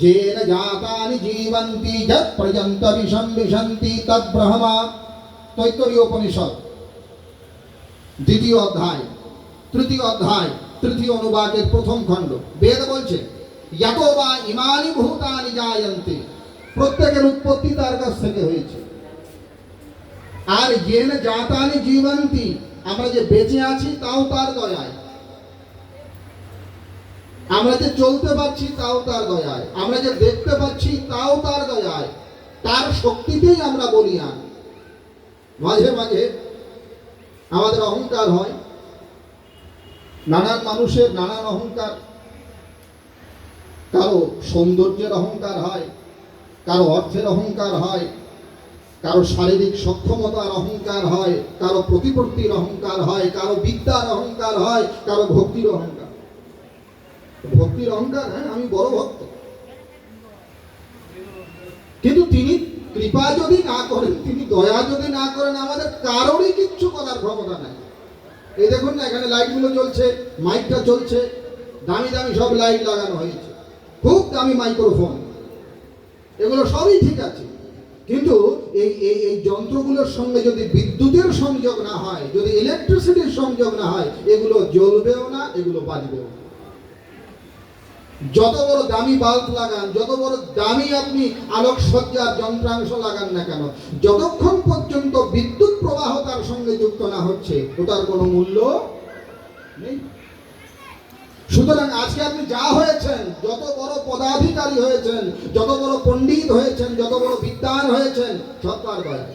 যেন জাতানি জীবন্তি যৎ পর্যন্ত বিষম বিশন্তি তৎ ব্রহ্মা তৈতরীয় উপনিষদ দ্বিতীয় অধ্যায় তৃতীয় অধ্যায় তৃতীয় অনুবাদের প্রথম খণ্ড বেদ বলছে ইয়াত বা ইমানি ভূতানি জায়ন্তে প্রত্যেকের উৎপত্তি তার কাছ থেকে হয়েছে আর জেন জাতানি জীবন্তি আমরা যে বেঁচে আছি তাও তার দয়ায় আমরা যে চলতে পারছি তাও তার দয়ায়। আমরা যে দেখতে পাচ্ছি তাও তার দয়ায়। তার শক্তিতেই আমরা বলিয়ান। মাঝে মাঝে আমাদের অহংকার হয়। নানান মানুষের নানান অহংকার। কারও সৌন্দর্যের অহংকার হয়, কারও অর্থের অহংকার হয়, কারও শারীরিক সক্ষমতার অহংকার হয়, কারও প্রতিপত্তির অহংকার হয়, কারও বিদ্যার অহংকার হয়, কারও ভক্তির অহংকার। ভক্তির অহংকার হ্যাঁ আমি বড় ভক্ত। কিন্তু তিনি কৃপা যদি না করেন, তিনি দয়া যদি না করেন, আমাদের কারোরই কিচ্ছু করার ক্ষমতা নাই। এই দেখুন না, এখানে লাইটগুলো জ্বলছে, মাইকটা চলছে দামি দামি সব লাইট লাগানো হয়েছে। খুব দামি মাইক্রোফোন। এগুলো সবই ঠিক আছে। কিন্তু এই এই এই যন্ত্রগুলোর সঙ্গে যদি বিদ্যুতের সংযোগ না হয়, যদি ইলেকট্রিসিটির সংযোগ না হয়, এগুলো জ্বলবেও না, এগুলো বাজবেও না। যত বড় দামি বাল্ব লাগান, যত বড় দামি আপনি আলোকসজ্জার যন্ত্রাংশ লাগান না কেন, যতক্ষণ পর্যন্ত বিদ্যুৎ প্রবাহ তার সঙ্গে যুক্ত না হচ্ছে, ওটার কোনো মূল্য নেই। সুতরাং আজকে আপনি যা হয়েছেন, যত বড় পদাধিকারী হয়েছেন, যত বড় পণ্ডিত হয়েছেন, যত বড় বিদ্যান হয়েছেন, সব তার দয়া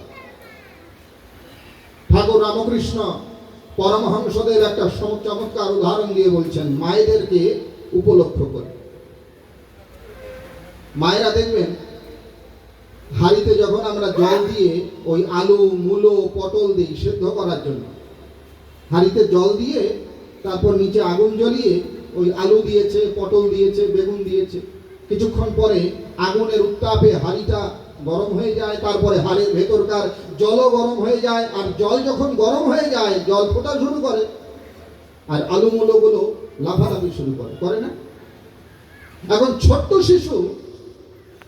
ঠাকুর রামকৃষ্ণ পরমহংসদের একটা চমৎকার উদাহরণ দিয়ে বলছেন, মায়েদেরকে উপলক্ষ করে। মায়েরা দেখবেন, হাড়িতে যখন আমরা জল দিয়ে ওই আলু, মূলো, পটল দিই সেদ্ধ করার জন্য, হাঁড়িতে জল দিয়ে তারপর নিচে আগুন জ্বলিয়ে ওই আলু দিয়েছে, পটল দিয়েছে, বেগুন দিয়েছে, কিছুক্ষণ পরে আগুনের উত্তাপে হাঁড়িটা গরম হয়ে যায়, তারপরে হাড়ের ভেতরকার জলও গরম হয়ে যায়, আর জল যখন গরম হয়ে যায়, জল ফোটা শুরু করে আর আলু মূলগুলো লাফালাফি শুরু করে করে না? এখন ছোট্ট শিশু,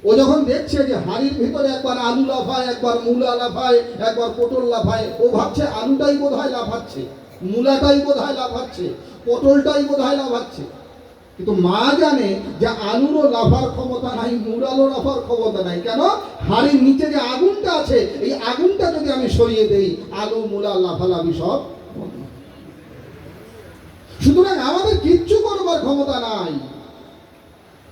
ও যখন দেখছে যে হাড়ির ভিতরে একবার আলু লাফায়, একবার মূলা লাফায়, একবার পটল লাফায়, ও ভাবছে আলুটাই বোধ হয় লাফাচ্ছে, মূলাটাই বোধ হয় লাফাচ্ছে, পটলটাই বোধ হয় লাফাচ্ছে। কিন্তু মা জানে যে আলুরও লাফার ক্ষমতা নাই মুরালও লাফার ক্ষমতা নাই। কেন? হাড়ির নিচে যে আগুনটা আছে, এই আগুনটা যদি আমি সরিয়ে দেই, আলু, মূলা, লাফালাফি সব বন্ধ। সুতরাং আমাদের কিচ্ছু করবার ক্ষমতা নাই।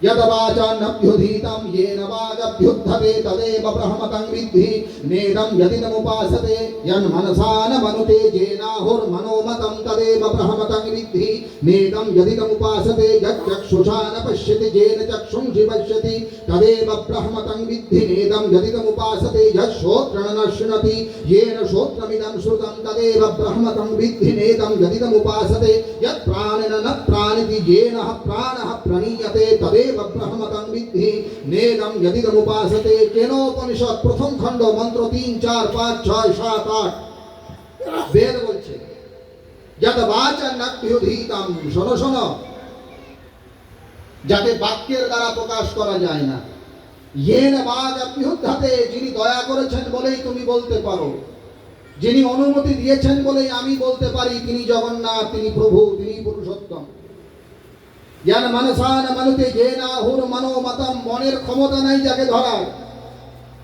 యదవాచాన్నభ్యుధీతం ఏన వాగభ్యుద్ధతే తదేవ బ్రహ్మకం విద్ధి. నేదం యదినముపాసతే యన్మనసానమనుతే జేనాహుర్మనోమతం తదేవ బ్రహ్మకం విద్ధి. నేదం యదినముపాసతే యచ్చక్షుషాన పశ్యతి జేన చక్షుంషి పశ్యతి తదేవ బ్రహ్మకం విద్ధి నేదం యదినముపాసతే యశ్రోత్రణ శృణతి ఏన శ్రోత్రమిదం శృతం తదేవ బ్రహ్మకం విద్ధి నేదం యదినముపాసతే యత్ ప్రాణిన ప్రాణితి జేన ప్రాణ ప్రణీయతే తదేవ প্রথম খণ্ড, মন্ত্র তিন, চার, পাঁচ, ছয়, সাত, আট। বেদ বলছে, যাতে বাক্যের দ্বারা প্রকাশ করা যায় না। যিনি দয়া করেছেন বলেই তুমি বলতে পারো। যিনি অনুমতি দিয়েছেন বলেই আমি বলতে পারি, তিনি জগন্নাথ, তিনি প্রভু, তিনি পুরুষোত্তম। জ্ঞান মানসান মানুতে যে না হুর মানো মাতাম, মনের ক্ষমতা নাই যাকে ধরার।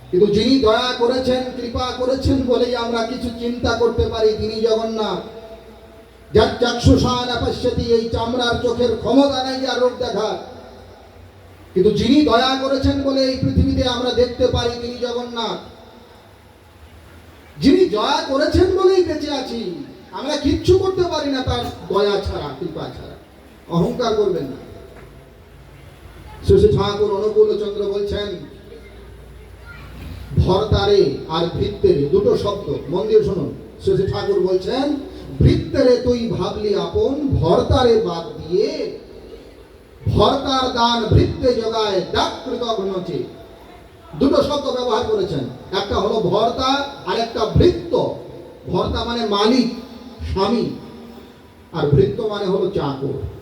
কিন্তু যিনি দয়া করেছেন, কৃপা করেছেন বলেই আমরা কিছু চিন্তা করতে পারি তিনি জগন্নাথ। যার চাক্ষুষান পশ্যতি এই চামড়ার চোখের ক্ষমতা নাই যার রোগ দেখার কিন্তু যিনি দয়া করেছেন বলে এই পৃথিবীতে আমরা দেখতে পারি তিনি জগন্নাথ। যিনি দয়া করেছেন বলেই বেঁচে আছি, আমরা কিচ্ছু করতে পারি না তার দয়া ছাড়া, কৃপা ছাড়া। অহংকার করবেন না। শ্রী ঠাকুর অনুকূল চন্দ্র বলছেন ভরতারে আর ভৃত্তেরে দুটো শব্দ। মন্দির শুনুন। শ্রী ঠাকুর বলছেন ভৃত্তেরে তুই ভাবলি আপন ভরতারে বাদ দিয়ে ভরতার দান ভৃত্তে জগায়, ডাক কৃতঘ্নচে দুটো শব্দ ব্যবহার করেছেন। একটা হলো ভর্তা আর একটা ভৃত্য। ভর্তা মানে মালিক, স্বামী। আর ভৃত্য মানে হলো চাকর।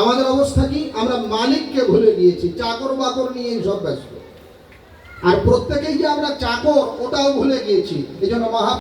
আমাদের অবস্থা কি? আমরা মালিককে ভুলে গিয়েছি, চাকর বাকর নিয়ে সব ব্যস্ত। আর প্রত্যেকেই যে আমরা চাকর, ওটাও ভুলে গিয়েছি। এই জন্য মহা